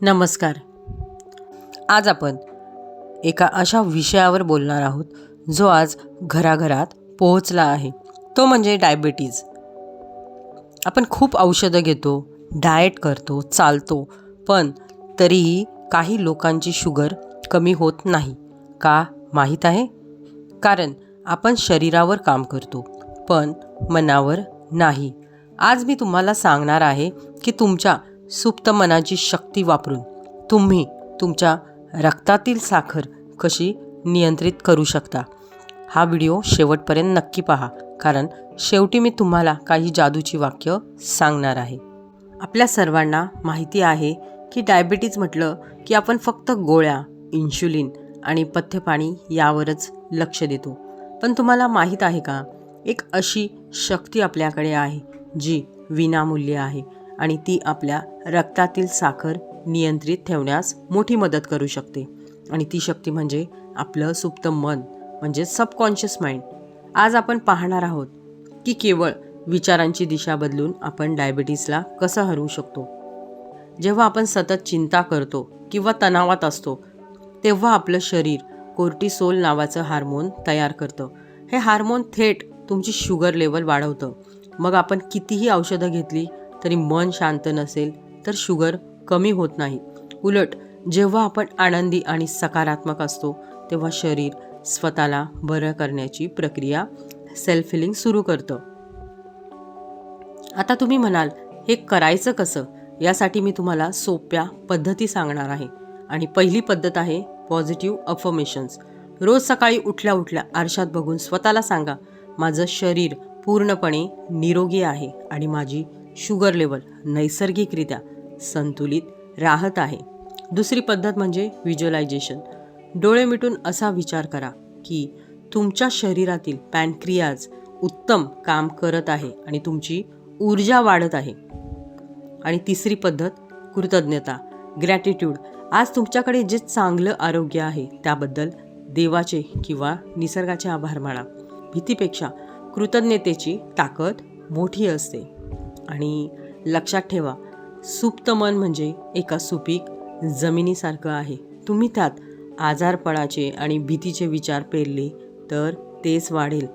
नमस्कार. आज आपण एका अशा विषयावर बोलणार आहोत जो आज घराघरात पोहोचला आहे. तो म्हणजे डायबिटीज आपण खूप औषधं घेतो डाएट करतो चालतो पण तरीही काही लोकांची शुगर कमी होत नाही. का माहीत आहे? कारण आपण शरीरावर काम करतो पण मनावर नाही. आज मी तुम्हाला सांगणार आहे की तुमच्या सुप्त मनाची शक्ती वापरून तुम्ही तुमच्या रक्तातील साखर कशी नियंत्रित करू शकता? हा व्हिडिओ शेवटपर्यंत नक्की पहा कारण शेवटी मी तुम्हाला काही जादूची वाक्य सांगणार आहे. आपल्या सर्वांना माहिती आहे की डायबिटीज म्हटलं की आपण फक्त गोळ्या इन्शुलिन आणि पथ्यपाणी यावरच लक्ष देतो. पण तुम्हाला माहीत आहे का? एक अशी शक्ती आपल्याकडे आहे जी विनामूल्य आहे. आणि ती आपल्या रक्तातील साखर नियंत्रित ठेवण्यास मोठी मदत करू शकते. आणि ती शक्ती म्हणजे आपलं सुप्त मन म्हणजे सबकॉन्शियस माइंड आज आपण पाहणार आहोत की केवळ विचारांची दिशा बदलून आपण डायबिटीसला कसं हरवू शकतो. जेव्हा आपण सतत चिंता करतो किंवा तणावात असतो तेव्हा आपलं शरीर कोर्टिसोल नावाचं हार्मोन तयार करतं. हे हार्मोन थेट तुमची शुगर लेवल वाढवतं. मग आपण कितीही औषधं घेतली तरी मन शांत नसेल तर शुगर कमी होत नाही. उलट जेव्हा आपण आनंदी आणि सकारात्मक असतो तेव्हा शरीर स्वतःला बरं करण्याची प्रक्रिया सेल्फ हिलिंग सुरू करतं. आता तुम्ही म्हणाल हे करायचं कसं? यासाठी मी तुम्हाला सोप्या पद्धती सांगणार आहे. आणि पहिली पद्धत आहे पॉझिटिव्ह अफर्मेशन्स रोज सकाळी उठल्या उठल्या आरशात बघून स्वतःला सांगा माझं शरीर पूर्णपणे निरोगी आहे आणि माझी शुगर लेवल नैसर्गिकरित्या संतुलित राहत आहे. दुसरी पद्धत म्हणजे व्हिज्युअलायझेशन. डोळे मिटून असा विचार करा की तुमच्या शरीरातील पॅनक्रियाज उत्तम काम करत आहे आणि तुमची ऊर्जा वाढत आहे. आणि तिसरी पद्धत कृतज्ञता ग्रॅटिट्यूड आज तुमच्याकडे जे चांगलं आरोग्य आहे त्याबद्दल देवाचे किंवा निसर्गाचे आभार माना. भीतीपेक्षा कृतज्ञतेची ताकद मोठी असते. आणि लक्षात ठेवा सुप्त मन म्हणजे एका सुपीक जमिनीसारखं आहे. तुम्ही त्यात आजारपणाचे आणि भीतीचे विचार पेरले तर तेच वाढेल.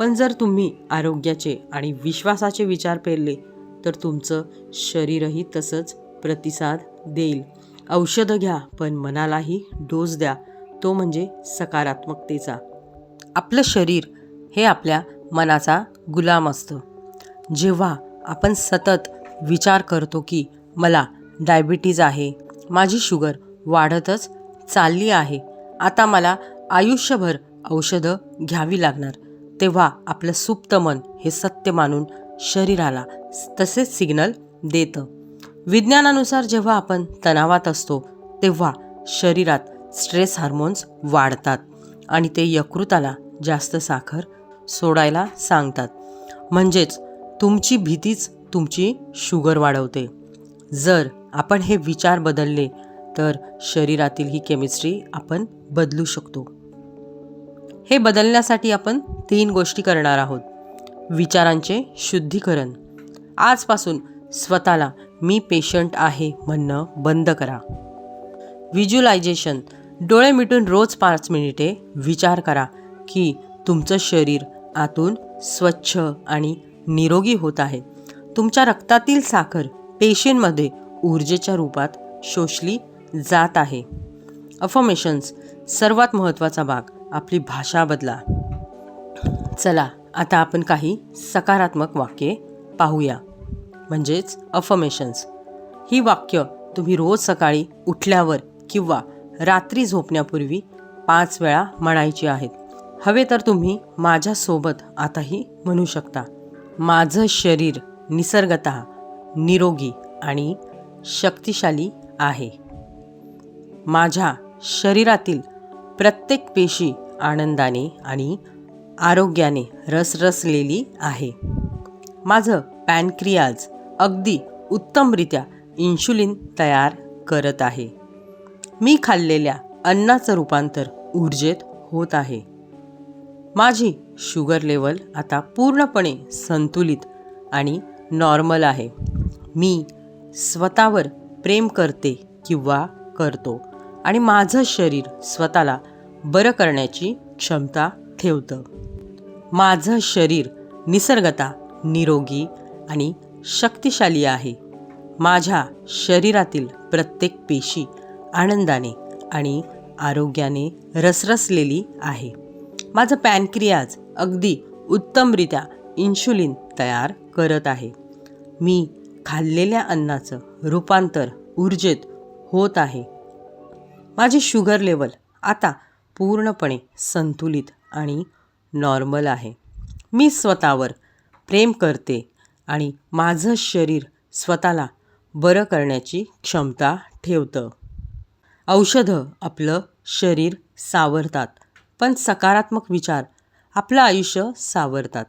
पण जर तुम्ही आरोग्याचे आणि विश्वासाचे विचार पेरले तर तुमचं शरीरही तसंच प्रतिसाद देईल. औषधं घ्या पण मनालाही डोस द्या. तो म्हणजे सकारात्मकतेचा. आपलं शरीर हे आपल्या मनाचा गुलाम असतं. जेव्हा आपण सतत विचार करतो की मला डायबिटीज आहे माझी शुगर वाढतच चालली आहे आता मला आयुष्यभर औषधं घ्यावी लागणार. तेव्हा आपलं सुप्त मन हे सत्य मानून शरीराला तसेच सिग्नल देतं. विज्ञानानुसार जेव्हा आपण तणावात असतो तेव्हा शरीरात स्ट्रेस हार्मोन्स वाढतात आणि ते यकृताला जास्त साखर सोडायला सांगतात. म्हणजेच तुमची भीतीच तुमची शुगर वाढवते. जर आपण हे विचार बदलले तर शरीरातील ही केमिस्ट्री आपण बदलू शकतो. हे बदलण्यासाठी आपण तीन गोष्टी करणार आहोत. विचारांचे शुद्धीकरण. आजपासून स्वतःला मी पेशंट आहे म्हणणं बंद करा. व्हिज्युलायझेशन डोळे मिटून रोज पाच मिनिटे विचार करा की तुमचं शरीर आतून स्वच्छ आणि निरोगी होत आहे. तुमच्या रक्तातील साखर पेशींमध्ये ऊर्जेच्या रूपात शोषली जात आहे. अफर्मेशन्स सर्वात महत्त्वाचा भाग. आपली भाषा बदला. चला आता आपण काही सकारात्मक वाक्ये पाहूया. म्हणजेच अफर्मेशन्स ही वाक्य तुम्ही रोज सकाळी उठल्यावर किंवा रात्री झोपण्यापूर्वी पाच वेळा म्हणायची आहेत. हवे तर तुम्ही माझ्यासोबत आताही म्हणू शकता. माझं शरीर निसर्गत निरोगी आणि शक्तिशाली आहे. माझ्या शरीरातील प्रत्येक पेशी आनंदाने आणि आरोग्याने रसरसलेली आहे. माझं पॅनक्रियाज अगदी उत्तमरित्या इन्शुलिन तयार करत आहे. मी खाल्लेल्या अन्नाचं रूपांतर ऊर्जेत होत आहे. माझी शुगर लेवल आता पूर्णपणे संतुलित आणि नॉर्मल आहे. मी स्वतःवर प्रेम करते किंवा करतो आणि माझं शरीर स्वतःला बरं करण्याची क्षमता ठेवतं. माझं शरीर निसर्गता निरोगी आणि शक्तिशाली आहे. माझ्या शरीरातील प्रत्येक पेशी आनंदाने आणि आरोग्याने रसरसलेली आहे. माझं पॅनक्रियाज अगदी उत्तमरित्या इन्शुलिन तयार करत आहे. मी खाल्लेल्या अन्नाचं रूपांतर ऊर्जेत होत आहे. माझी शुगर लेवल आता पूर्णपणे संतुलित आणि नॉर्मल आहे. मी स्वतःवर प्रेम करते आणि माझं शरीर स्वतःला बरं करण्याची क्षमता ठेवतं. औषधं आपलं शरीर सावरतात. पण सकारात्मक विचार आपलं आयुष्य सावरतात.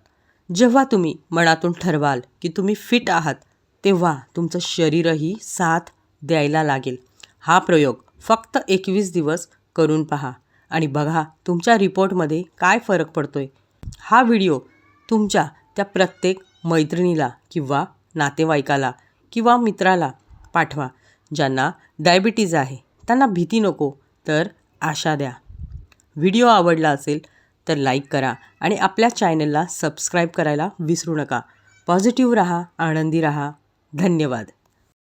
जेव्हा तुम्ही मनातून ठरवाल की तुम्ही फिट आहात तेव्हा तुमचं शरीरही साथ द्यायला लागेल. हा प्रयोग फक्त एकवीस दिवस करून पहा आणि बघा तुमच्या रिपोर्टमध्ये काय फरक पडतोय. हा व्हिडिओ तुमच्या त्या प्रत्येक मैत्रिणीला किंवा नातेवाईकाला किंवा मित्राला पाठवा ज्यांना डायबिटीज आहे. त्यांना भीती नको तर आशा द्या. व्हिडिओ आवडला असेल तर लाईक करा आणि आपल्या चॅनलला सबस्क्राईब करायला विसरू नका. पॉझिटिव्ह रहा आनंदी रहा. धन्यवाद.